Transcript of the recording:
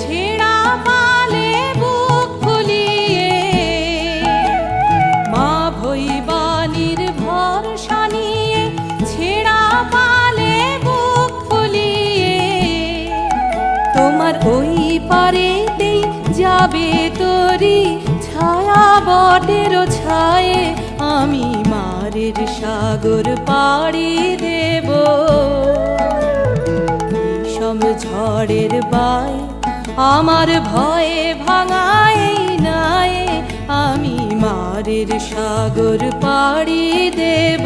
ছেঁড়া বুক ফুলিয়ে। বুক ফুলিয়ে। তোমার ওই যাবে তরি ছায়া, বটেরও ছায়ে। আমি মারের সাগর পাড়ি দে ঝড়ের বাই আমার ভয়ে ভাঙাই নাই আমি মারের সাগর পাড়ি দেব।